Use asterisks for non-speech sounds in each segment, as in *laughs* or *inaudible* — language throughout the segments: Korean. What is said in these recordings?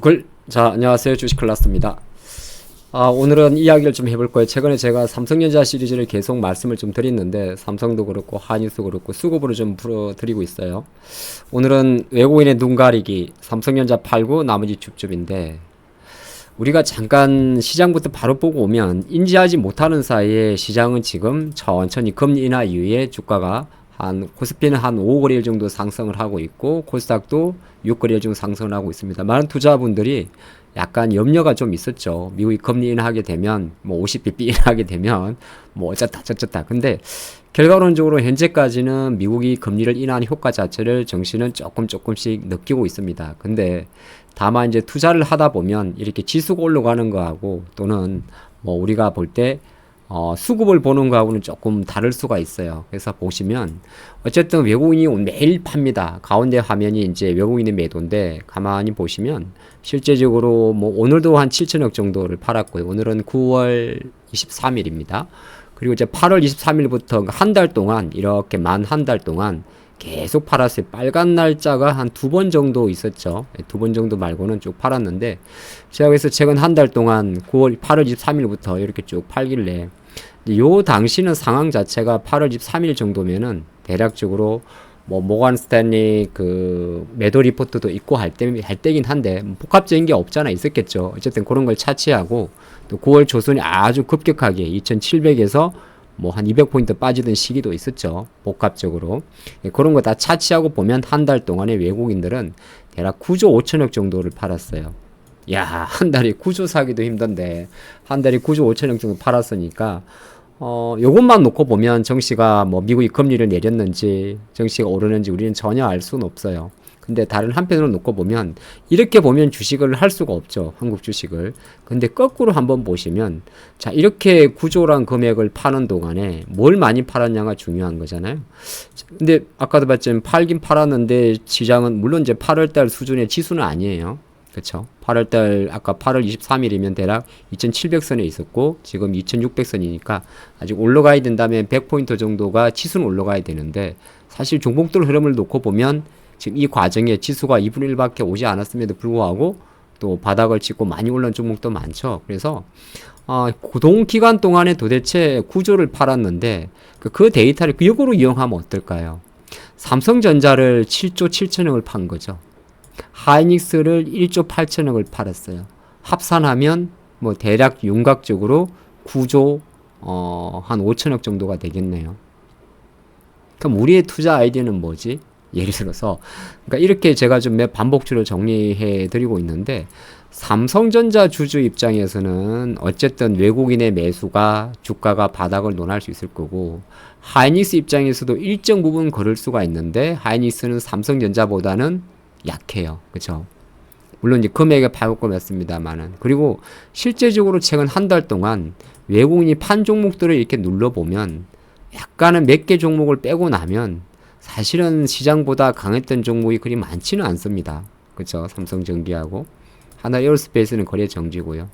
주글 자 안녕하세요. 주식 클라스입니다. 아 오늘은 이야기를 좀 해볼 거예요. 최근에 제가 삼성전자 시리즈를 계속 말씀을 좀 드렸는데 삼성도 그렇고 한유도 그렇고 수급으로 좀 풀어드리고 있어요. 오늘은 외국인의 눈 가리기 삼성전자 팔고 나머지 줍줍인데 우리가 잠깐 시장부터 바로 보고 오면 인지하지 못하는 사이에 시장은 지금 천천히 금리 인하 이후에 주가가 한 코스피는 한 5거래일 정도 상승을 하고 있고 코스닥도 6거래일 정도 상승을 하고 있습니다. 많은 투자분들이 약간 염려가 좀 있었죠. 미국이 금리 인하게 되면 뭐 50bp 인하게 되면 뭐 어쩌다 저쩌다. 근데 결과론적으로 현재까지는 미국이 금리를 인하하는 효과 자체를 정신은 조금 조금씩 느끼고 있습니다. 근데 다만 이제 투자를 하다 보면 이렇게 지수가 올라가는 거하고 또는 뭐 우리가 볼때 어, 수급을 보는 거하고는 조금 다를 수가 있어요. 그래서 보시면 어쨌든 외국인이 매일 팝니다. 가운데 화면이 이제 외국인의 매도인데 가만히 보시면 실제적으로 뭐 오늘도 한 7천억 정도를 팔았고요. 오늘은 9월 23일입니다. 그리고 이제 8월 23일부터 한 달 동안 이렇게 만 한 달 동안 계속 팔았어요. 빨간 날짜가 한 두 번 정도 있었죠. 네, 두번 정도 말고는 쭉 팔았는데 제가 그래서 최근 한 달 동안 9월 8월 23일부터 이렇게 쭉 팔길래 요 당시는 상황 자체가 8월 23일 정도면은 대략적으로 뭐 모간 스탠리 그 매도 리포트도 있고 할 때 할 때긴 한데 뭐 복합적인 게 없잖아 있었겠죠. 어쨌든 그런 걸 차치하고 또 9월 조선이 아주 급격하게 2,700에서 뭐 한 200포인트 빠지던 시기도 있었죠. 복합적으로. 예, 그런 거 다 차치하고 보면 한 달 동안에 외국인들은 대략 9조 5천억 정도를 팔았어요. 야, 한 달에 9조 사기도 힘든데, 한 달에 9조 5천억 정도 팔았으니까, 어, 요것만 놓고 보면 정씨가 뭐 미국이 금리를 내렸는지, 정씨가 오르는지 우리는 전혀 알 수는 없어요. 근데 다른 한편으로 놓고 보면, 이렇게 보면 주식을 할 수가 없죠. 한국 주식을. 근데 거꾸로 한번 보시면, 자, 이렇게 구조란 금액을 파는 동안에 뭘 많이 팔았냐가 중요한 거잖아요. 근데 아까도 봤지만 팔긴 팔았는데 시장은 물론 이제 8월달 수준의 지수는 아니에요. 그쵸 8월 달 아까 8월 23일이면 대략 2,700선에 있었고 지금 2,600선이니까 아직 올라가야 된다면 100포인트 정도가 치수는 올라가야 되는데 사실 종목들 흐름을 놓고 보면 지금 이 과정에 지수가 2분의 1밖에 오지 않았음에도 불구하고 또 바닥을 찍고 많이 올라온 종목도 많죠. 그래서 어, 고동 기간 동안에 도대체 구조를 팔았는데 그, 그 데이터를 역으로 이용하면 어떨까요? 삼성전자를 7조 7천억을 판 거죠. 하이닉스를 1조 8천억을 팔았어요. 합산하면 뭐 대략 윤곽적으로 9조 어, 한 5천억 정도가 되겠네요. 그럼 우리의 투자 아이디어는 뭐지? 예를 들어서 그러니까 이렇게 제가 좀 몇 반복주로 정리해 드리고 있는데 삼성전자 주주 입장에서는 어쨌든 외국인의 매수가 주가가 바닥을 논할 수 있을 거고 하이닉스 입장에서도 일정 부분 걸을 수가 있는데 하이닉스는 삼성전자보다는 약해요. 그쵸 물론 이제 금액에 파급금했습니다만은 그리고 실제적으로 최근 한 달 동안 외국인이 판 종목들을 이렇게 눌러보면 약간은 몇 개 종목을 빼고 나면 사실은 시장보다 강했던 종목이 그리 많지는 않습니다. 그쵸 삼성전기하고 하나 에어스페이스는 거래 정지고요.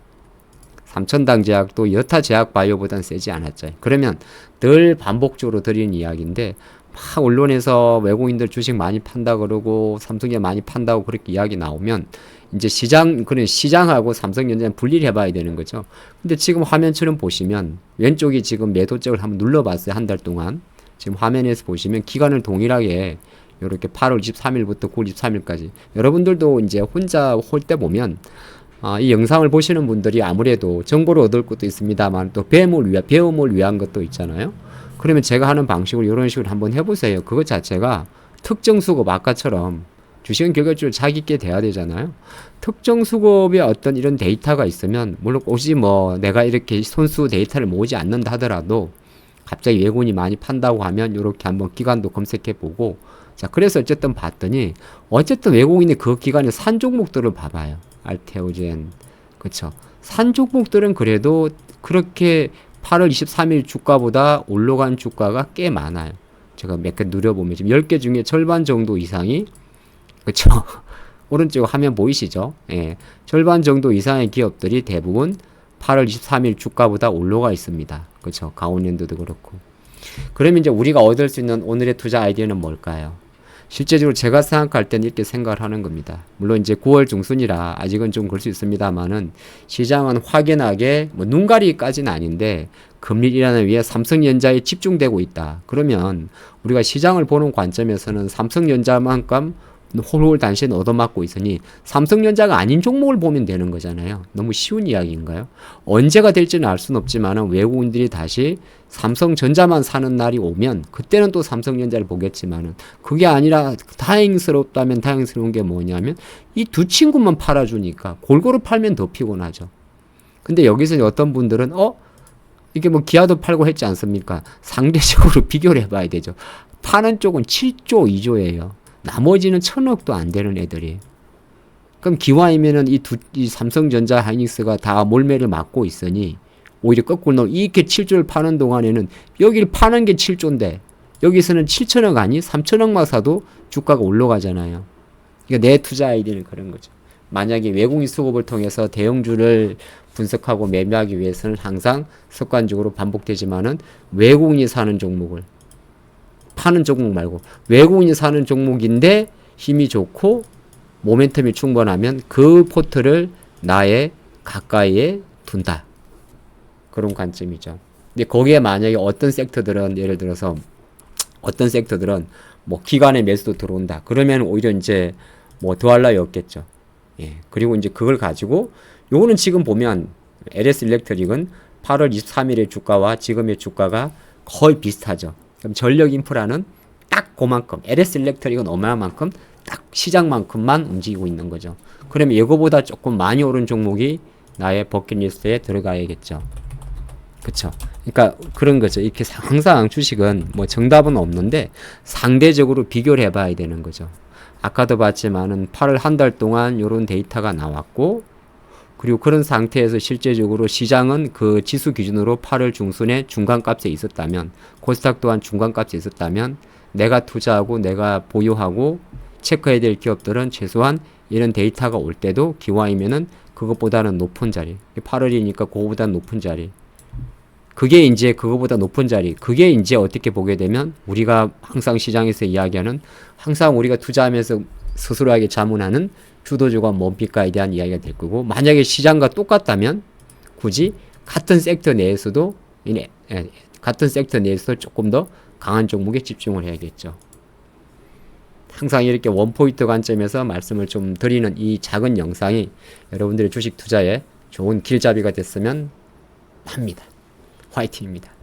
삼천당 제약도 여타 제약 바이오보단 세지 않았죠. 그러면 늘 반복적으로 드리는 이야기인데 막 언론에서 외국인들 주식 많이 판다 그러고 삼성전자 많이 판다고 그렇게 이야기 나오면 이제 시장 그런 시장하고 삼성전자는 분리를 해봐야 되는 거죠. 근데 지금 화면처럼 보시면 왼쪽이 지금 매도적을 한번 눌러봤어요 한 달 동안 지금 화면에서 보시면 기간을 동일하게 이렇게 8월 23일부터 9월 23일까지 여러분들도 이제 혼자 홀 때 보면 아, 이 영상을 보시는 분들이 아무래도 정보를 얻을 것도 있습니다만 또 배움을 위한 배움을 위한 것도 있잖아요. 그러면 제가 하는 방식으로 이런 식으로 한번 해보세요. 그것 자체가 특정 수급 아까처럼 주식은 결과적으로 자기 게 돼야 되잖아요. 특정 수급의 어떤 이런 데이터가 있으면 물론 혹시 뭐 내가 이렇게 손수 데이터를 모으지 않는다 하더라도 갑자기 외국인이 많이 판다고 하면 이렇게 한번 기간도 검색해 보고 자 그래서 어쨌든 봤더니 어쨌든 외국인이 그 기간에 산 종목들을 봐봐요. 알테오젠 그쵸. 산 종목들은 그래도 그렇게 8월 23일 주가보다 올라간 주가가 꽤 많아요. 제가 몇 개 누려보면 지금 10개 중에 절반 정도 이상이 그쵸 *laughs* 오른쪽 화면 보이시죠? 예. 절반 정도 이상의 기업들이 대부분 8월 23일 주가보다 올라가 있습니다. 그쵸 강원랜드도 그렇고. 그러면 이제 우리가 얻을 수 있는 오늘의 투자 아이디어는 뭘까요? 실제적으로 제가 생각할 때는 이렇게 생각을 하는 겁니다. 물론 이제 9월 중순이라 아직은 좀 그럴 수 있습니다만은 시장은 확연하게 뭐 눈가리까지는 아닌데 금리 인하를 위해 삼성전자에 집중되고 있다. 그러면 우리가 시장을 보는 관점에서는 삼성전자만큼 홀홀 단신 얻어맞고 있으니 삼성전자가 아닌 종목을 보면 되는 거잖아요. 너무 쉬운 이야기인가요? 언제가 될지는 알 수는 없지만 외국인들이 다시 삼성전자만 사는 날이 오면 그때는 또 삼성전자를 보겠지만은 그게 아니라 다행스럽다면 다행스러운 게 뭐냐면 이 두 친구만 팔아주니까 골고루 팔면 더 피곤하죠. 근데 여기서 어떤 분들은 어 이게 뭐 기아도 팔고 했지 않습니까? 상대적으로 *laughs* 비교를 해봐야 되죠. 파는 쪽은 7조, 2조예요. 나머지는 천억도 안 되는 애들이. 그럼 기와이면은 이 두, 이 삼성전자, 하이닉스가 다 몰매를 맞고 있으니 오히려 거꾸로 넣 이렇게 7조를 파는 동안에는 여기를 파는 게 7조인데 여기서는 7천억 아니 3천억만 사도 주가가 올라가잖아요. 그러니까 내 투자 아이디는 그런 거죠. 만약에 외국인 수급을 통해서 대형주를 분석하고 매매하기 위해서는 항상 습관적으로 반복되지만은 외국인이 사는 종목을 파는 종목 말고 외국인이 사는 종목인데 힘이 좋고 모멘텀이 충분하면 그 포트를 나의 가까이에 둔다. 그런 관점이죠. 근데 거기에 만약에 어떤 섹터들은 예를 들어서 어떤 섹터들은 뭐 기관의 매수도 들어온다. 그러면 오히려 이제 뭐 더할 나위 없겠죠. 예. 그리고 이제 그걸 가지고 요거는 지금 보면 LS 일렉트릭은 8월 23일의 주가와 지금의 주가가 거의 비슷하죠. 그럼 전력 인프라는 딱 그만큼 LS 일렉트릭은 어마어만큼 딱 시장만큼만 움직이고 있는 거죠. 그러면 이거보다 조금 많이 오른 종목이 나의 버킷리스트에 들어가야겠죠. 그쵸. 그러니까 그런 거죠. 이렇게 항상 주식은 뭐 정답은 없는데 상대적으로 비교를 해봐야 되는 거죠. 아까도 봤지만은 8월 한 달 동안 이런 데이터가 나왔고 그리고 그런 상태에서 실제적으로 시장은 그 지수 기준으로 8월 중순에 중간값에 있었다면 코스닥 또한 중간값에 있었다면 내가 투자하고 내가 보유하고 체크해야 될 기업들은 최소한 이런 데이터가 올 때도 기와이면은 그것보다는 높은 자리 8월이니까 그거보다 높은 자리. 그게 이제 그거보다 높은 자리. 그게 이제 어떻게 보게 되면 우리가 항상 시장에서 이야기하는 항상 우리가 투자하면서 스스로에게 자문하는 주도주가 뭡니까에 대한 이야기가 될 거고 만약에 시장과 똑같다면 굳이 같은 섹터 내에서도 이네 예, 같은 섹터 내에서 조금 더 강한 종목에 집중을 해야겠죠. 항상 이렇게 원포인트 관점에서 말씀을 좀 드리는 이 작은 영상이 여러분들의 주식 투자에 좋은 길잡이가 됐으면 합니다. 화이팅입니다.